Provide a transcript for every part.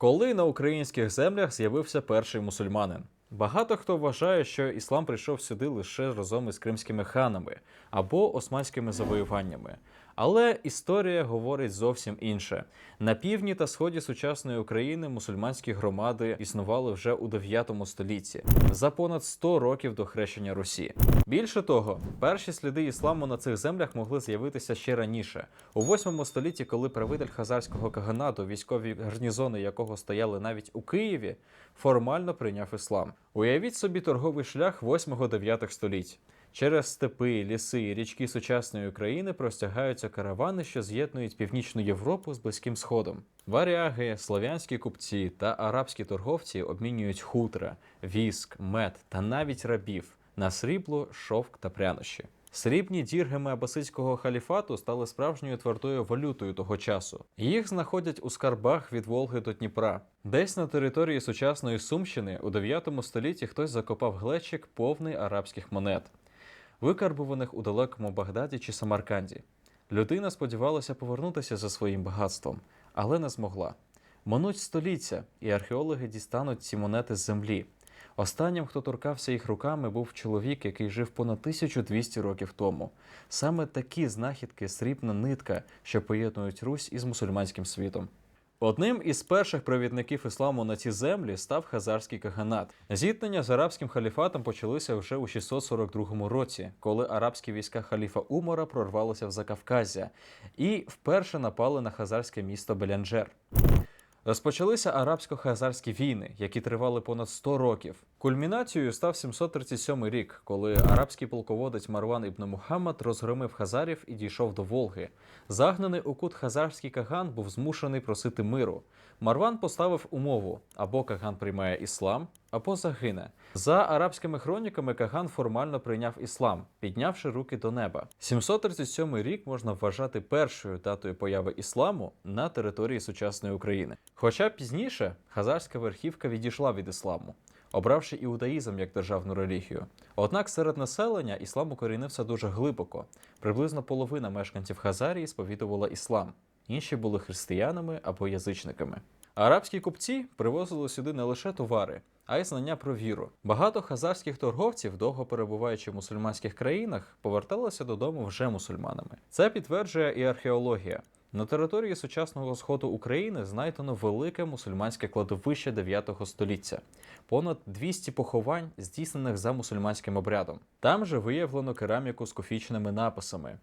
Коли на українських землях з'явився перший мусульманин? Багато хто вважає, що іслам прийшов сюди лише разом із кримськими ханами або османськими завоюваннями. Але історія говорить зовсім інше. На півдні та сході сучасної України мусульманські громади існували вже у 9 столітті, за понад 100 років до хрещення Русі. Більше того, перші сліди ісламу на цих землях могли з'явитися ще раніше, у 8 столітті, коли правитель хазарського каганату, військові гарнізони якого стояли навіть у Києві, формально прийняв іслам. Уявіть собі торговий шлях 8-9 століть. Через степи, ліси і річки сучасної України простягаються каравани, що з'єднують північну Європу з Близьким Сходом. Варяги, слов'янські купці та арабські торговці обмінюють хутра, віск, мед та навіть рабів на срібло, шовк та прянощі. Срібні діргеми абасидського халіфату стали справжньою твердою валютою того часу. Їх знаходять у скарбах від Волги до Дніпра. Десь на території сучасної Сумщини у 9 столітті хтось закопав глечик повний арабських монет, викарбуваних у далекому Багдаді чи Самарканді. Людина сподівалася повернутися за своїм багатством, але не змогла. Минуть століття, і археологи дістануть ці монети з землі. Останнім, хто торкався їх руками, був чоловік, який жив понад 1200 років тому. Саме такі знахідки срібна нитка, що поєднують Русь із мусульманським світом. Одним із перших провідників ісламу на ці землі став хазарський каганат. Зіткнення з арабським халіфатом почалися вже у 642 році, коли арабські війська халіфа Умара прорвалися в Закавказя і вперше напали на хазарське місто Белянджер. Розпочалися арабсько-хазарські війни, які тривали понад 100 років. Кульмінацією став 737 рік, коли арабський полководець Марван ібн Мухаммад розгромив хазарів і дійшов до Волги. Загнаний у кут хазарський каган був змушений просити миру. Марван поставив умову: або каган приймає іслам, або загине. За арабськими хроніками Каган формально прийняв іслам, піднявши руки до неба. 737 рік можна вважати першою датою появи ісламу на території сучасної України. Хоча пізніше хазарська верхівка відійшла від ісламу, обравши іудаїзм як державну релігію. Однак серед населення іслам укорінився дуже глибоко. Приблизно половина мешканців Хазарії сповідувала іслам, інші були християнами або язичниками. Арабські купці привозили сюди не лише товари, а й знання про віру. Багато хазарських торговців, довго перебуваючи в мусульманських країнах, поверталися додому вже мусульманами. Це підтверджує і археологія. На території сучасного сходу України знайдено велике мусульманське кладовище 9 століття, понад 200 поховань, здійснених за мусульманським обрядом. Там же виявлено кераміку з кофічними написами,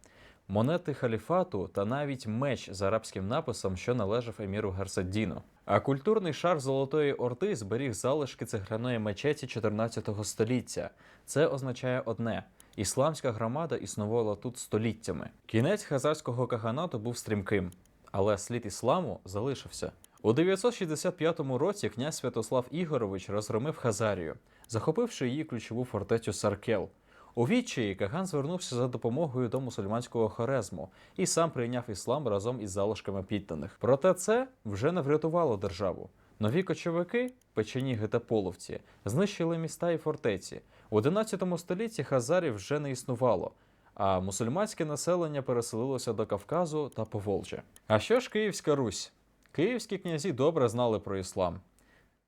монети халіфату та навіть меч з арабським написом, що належав еміру Герсаддіну. А культурний шар Золотої Орди зберіг залишки цегляної мечеті 14 століття. Це означає одне. Ісламська громада існувала тут століттями. Кінець хазарського каганату був стрімким, але слід ісламу залишився. У 965 році князь Святослав Ігорович розгромив Хазарію, захопивши її ключову фортецю Саркел. У відчаї Каган звернувся за допомогою до мусульманського хорезму і сам прийняв іслам разом із залишками підданих. Проте це вже не врятувало державу. Нові кочовики, печеніги та половці, знищили міста і фортеці. У 11 столітті Хазарів вже не існувало, а мусульманське населення переселилося до Кавказу та Поволжя. А що ж Київська Русь? Київські князі добре знали про іслам.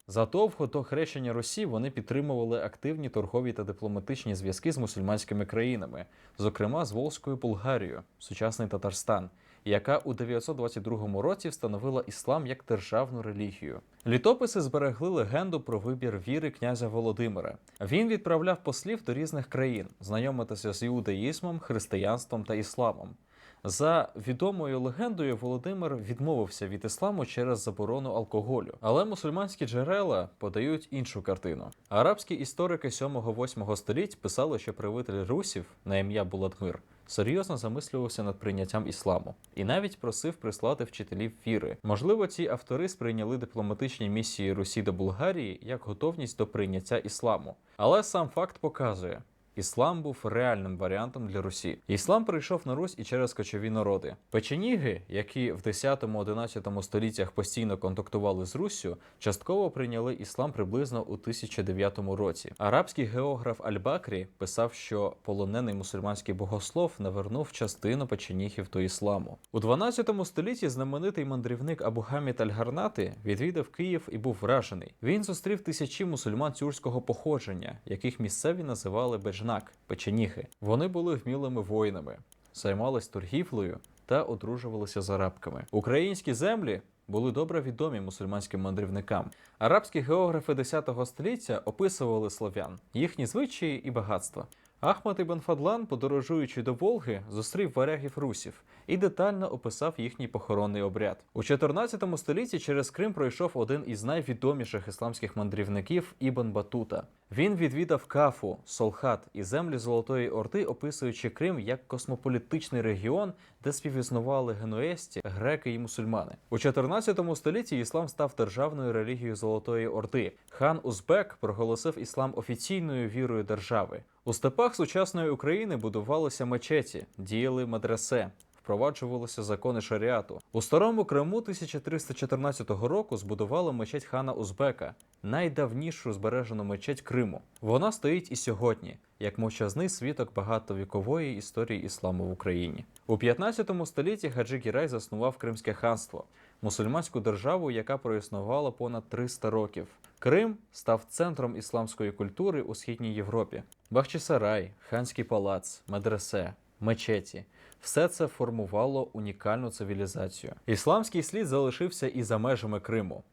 Задовго до хрещення Русі вони підтримували активні торгові та дипломатичні зв'язки з мусульманськими країнами, зокрема з Волзькою Булгарією, сучасний Татарстан, яка у 922 році встановила іслам як державну релігію. Літописи зберегли легенду про вибір віри князя Володимира. Він відправляв послів до різних країн, знайомитися з іудаїзмом, християнством та ісламом. За відомою легендою, Володимир відмовився від ісламу через заборону алкоголю. Але мусульманські джерела подають іншу картину. Арабські історики 7-8 століть писали, що правитель русів на ім'я Буладмир серйозно замислювався над прийняттям ісламу і навіть просив прислати вчителів віри. Можливо, ці автори сприйняли дипломатичні місії Русі до Булгарії як готовність до прийняття ісламу. Але сам факт показує. Іслам був реальним варіантом для Русі. Іслам прийшов на Русь і через кочові народи. Печеніги, які в 10-11 століттях постійно контактували з Руссю, частково прийняли іслам приблизно у 1009 році. Арабський географ Аль-Бакрі писав, що полонений мусульманський богослов навернув частину печенігів до ісламу. У 12 столітті знаменитий мандрівник Абу Гамід Аль-Гарнати відвідав Київ і був вражений. Він зустрів тисячі мусульман тюркського походження, яких місцеві називали беджнак печеніхи. Вони були вмілими воїнами, займались торгівлею та одружувалися з арабками. Українські землі були добре відомі мусульманським мандрівникам. Арабські географи 10 століття описували слов'ян, їхні звичаї і багатства. Ахмад Ібн Фадлан, подорожуючи до Волги, зустрів варягів русів і детально описав їхній похоронний обряд. У 14 столітті через Крим пройшов один із найвідоміших ісламських мандрівників Ібн Батута. Він відвідав Кафу, Солхат і землі Золотої Орди, описуючи Крим як космополітичний регіон, де співіснували генуесті, греки і мусульмани. У 14 столітті іслам став державною релігією Золотої Орди. Хан Узбек проголосив іслам офіційною вірою держави. У степах сучасної України будувалися мечеті, діяли медресе. Впроваджувалися закони шаріату. У старому Криму 1314 року збудували мечеть хана Узбека, найдавнішу збережену мечеть Криму. Вона стоїть і сьогодні, як мовчазний свідок багатовікової історії ісламу в Україні. У 15 столітті Хаджи Гірай заснував Кримське ханство, мусульманську державу, яка проіснувала понад 300 років. Крим став центром ісламської культури у східній Європі. Бахчисарай, ханський палац, медресе, мечеті. Все це формувало унікальну цивілізацію. Ісламський слід залишився і за межами Криму.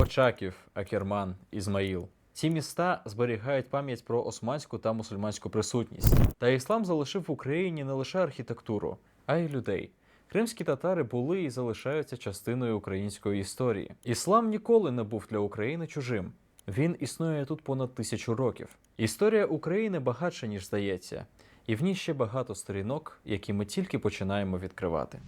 Очаків, Акерман, Ізмаїл. Ці міста зберігають пам'ять про османську та мусульманську присутність. Та іслам залишив в Україні не лише архітектуру, а й людей. Кримські татари були і залишаються частиною української історії. Іслам ніколи не був для України чужим. Він існує тут понад тисячу років. Історія України багатша, ніж здається, і в ній ще багато сторінок, які ми тільки починаємо відкривати.